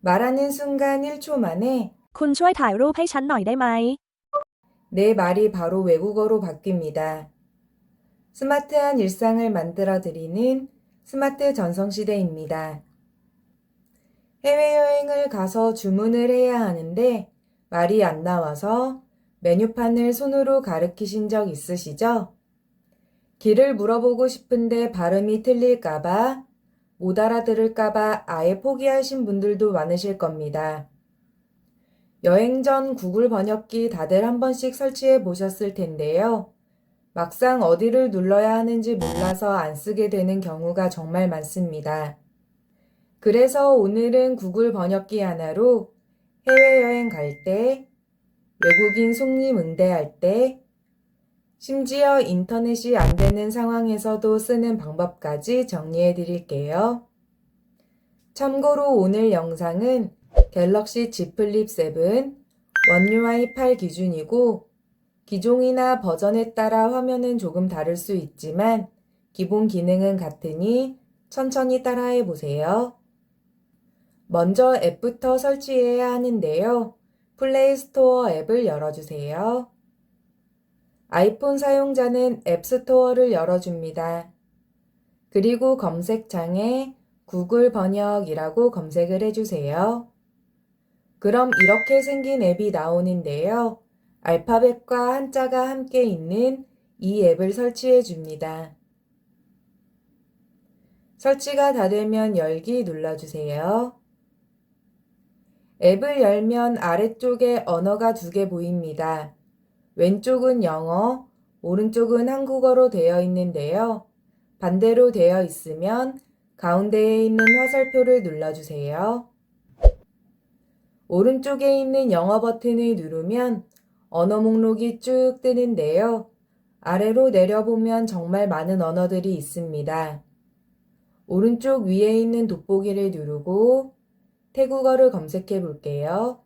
말하는 순간 1초 만에 คุณช่วยถ่ายรูปให้ฉันหน่อยได้ไหม 내 말이 바로 외국어로 바뀝니다. 스마트한 일상을 만들어 드리는 스마트 전성시대입니다. 해외여행을 가서 주문을 해야 하는데 말이 안 나와서 메뉴판을 손으로 가르키신 적 있으시죠? 길을 물어보고 싶은데 발음이 틀릴까봐, 못 알아들을까봐 아예 포기하신 분들도 많으실 겁니다. 여행 전 구글 번역기 다들 한 번씩 설치해 보셨을 텐데요. 막상 어디를 눌러야 하는지 몰라서 안 쓰게 되는 경우가 정말 많습니다. 그래서 오늘은 구글 번역기 하나로 해외여행 갈 때, 외국인 손님 응대할 때, 심지어 인터넷이 안 되는 상황에서도 쓰는 방법까지 정리해 드릴게요. 참고로 오늘 영상은 갤럭시 Z 플립 7 원 UI 8 기준이고 기종이나 버전에 따라 화면은 조금 다를 수 있지만 기본 기능은 같으니 천천히 따라해 보세요. 먼저 앱부터 설치해야 하는데요. 플레이 스토어 앱을 열어주세요. 아이폰 사용자는 앱스토어를 열어줍니다. 그리고 검색창에 구글 번역이라고 검색을 해주세요. 그럼 이렇게 생긴 앱이 나오는데요. 알파벳과 한자가 함께 있는 이 앱을 설치해 줍니다. 설치가 다 되면 열기 눌러주세요. 앱을 열면 아래쪽에 언어가 두 개 보입니다. 왼쪽은 영어, 오른쪽은 한국어로 되어 있는데요. 반대로 되어 있으면 가운데에 있는 화살표를 눌러주세요. 오른쪽에 있는 영어 버튼을 누르면 언어 목록이 쭉 뜨는데요. 아래로 내려보면 정말 많은 언어들이 있습니다. 오른쪽 위에 있는 돋보기를 누르고 태국어를 검색해 볼게요.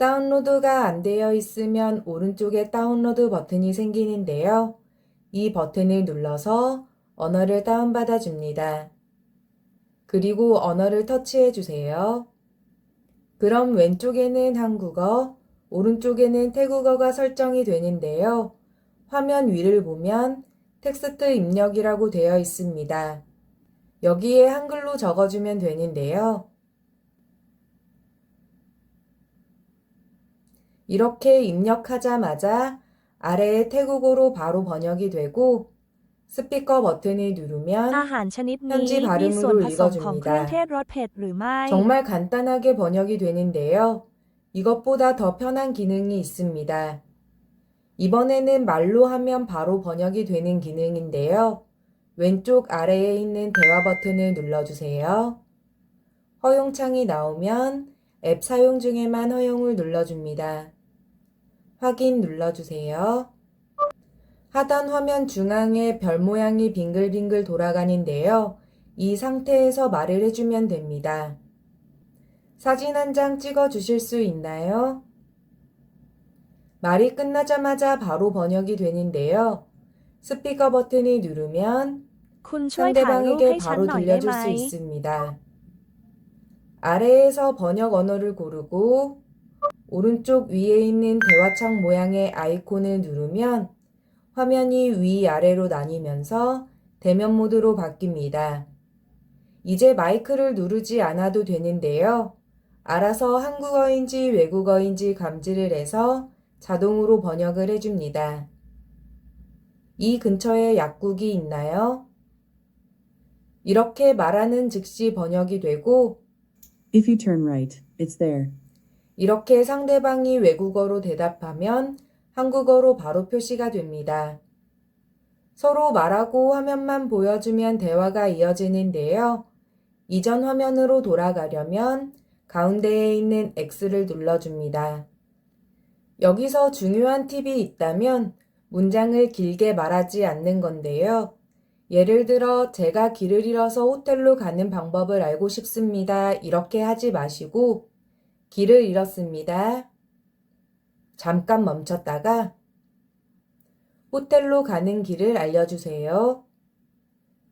다운로드가 안 되어 있으면 오른쪽에 다운로드 버튼이 생기는데요. 이 버튼을 눌러서 언어를 다운받아 줍니다. 그리고 언어를 터치해 주세요. 그럼 왼쪽에는 한국어, 오른쪽에는 태국어가 설정이 되는데요. 화면 위를 보면 텍스트 입력이라고 되어 있습니다. 여기에 한글로 적어주면 되는데요. 이렇게 입력하자마자 아래의 태국어로 바로 번역이 되고 스피커 버튼을 누르면 현지 발음으로 읽어줍니다. 정말 간단하게 번역이 되는데요. 이것보다 더 편한 기능이 있습니다. 이번에는 말로 하면 바로 번역이 되는 기능인데요. 왼쪽 아래에 있는 대화 버튼을 눌러주세요. 허용창이 나오면 앱 사용 중에만 허용을 눌러줍니다. 확인 눌러주세요. 하단 화면 중앙에 별 모양이 빙글빙글 돌아가는데요. 이 상태에서 말을 해주면 됩니다. 사진 한 장 찍어 주실 수 있나요? 말이 끝나자마자 바로 번역이 되는데요. 스피커 버튼을 누르면 상대방에게 바로 들려줄 수 있습니다. 아래에서 번역 언어를 고르고 오른쪽 위에 있는 대화창 모양의 아이콘을 누르면 화면이 위아래로 나뉘면서 대면 모드로 바뀝니다. 이제 마이크를 누르지 않아도 되는데요. 알아서 한국어인지 외국어인지 감지를 해서 자동으로 번역을 해줍니다. 이 근처에 약국이 있나요? 이렇게 말하는 즉시 번역이 되고 If you turn right, it's there. 이렇게 상대방이 외국어로 대답하면 한국어로 바로 표시가 됩니다. 서로 말하고 화면만 보여주면 대화가 이어지는데요. 이전 화면으로 돌아가려면 가운데에 있는 X를 눌러줍니다. 여기서 중요한 팁이 있다면 문장을 길게 말하지 않는 건데요. 예를 들어 제가 길을 잃어서 호텔로 가는 방법을 알고 싶습니다. 이렇게 하지 마시고 길을 잃었습니다. 잠깐 멈췄다가 호텔로 가는 길을 알려주세요.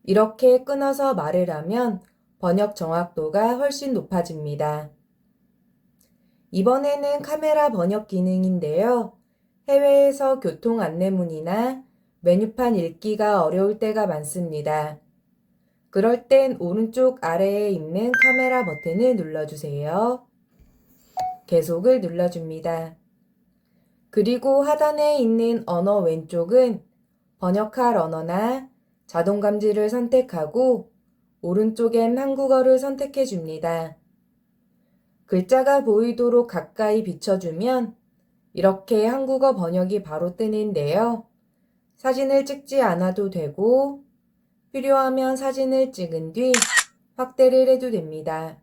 이렇게 끊어서 말을 하면 번역 정확도가 훨씬 높아집니다. 이번에는 카메라 번역 기능인데요. 해외에서 교통 안내문이나 메뉴판 읽기가 어려울 때가 많습니다. 그럴 땐 오른쪽 아래에 있는 카메라 버튼을 눌러주세요. 계속을 눌러줍니다. 그리고 하단에 있는 언어 왼쪽은 번역할 언어나 자동 감지를 선택하고 오른쪽엔 한국어를 선택해 줍니다. 글자가 보이도록 가까이 비춰주면 이렇게 한국어 번역이 바로 뜨는데요. 사진을 찍지 않아도 되고 필요하면 사진을 찍은 뒤 확대를 해도 됩니다.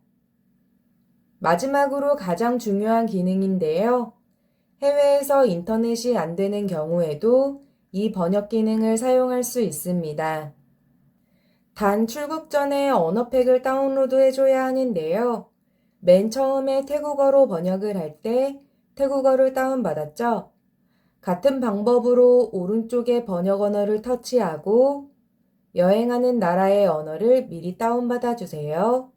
마지막으로 가장 중요한 기능인데요. 해외에서 인터넷이 안 되는 경우에도 이 번역 기능을 사용할 수 있습니다. 단 출국 전에 언어팩을 다운로드 해줘야 하는데요. 맨 처음에 태국어로 번역을 할 때 태국어를 다운받았죠? 같은 방법으로 오른쪽에 번역 언어를 터치하고 여행하는 나라의 언어를 미리 다운받아 주세요.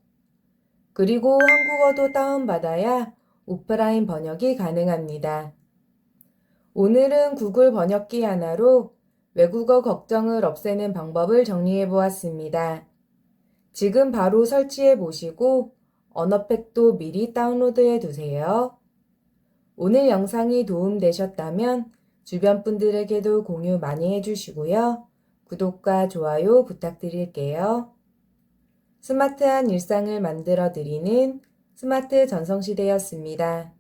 그리고 한국어도 다운받아야 오프라인 번역이 가능합니다. 오늘은 구글 번역기 하나로 외국어 걱정을 없애는 방법을 정리해 보았습니다. 지금 바로 설치해 보시고 언어팩도 미리 다운로드해 두세요. 오늘 영상이 도움되셨다면 주변 분들에게도 공유 많이 해주시고요. 구독과 좋아요 부탁드릴게요. 스마트한 일상을 만들어 드리는 스마트 전성시대였습니다.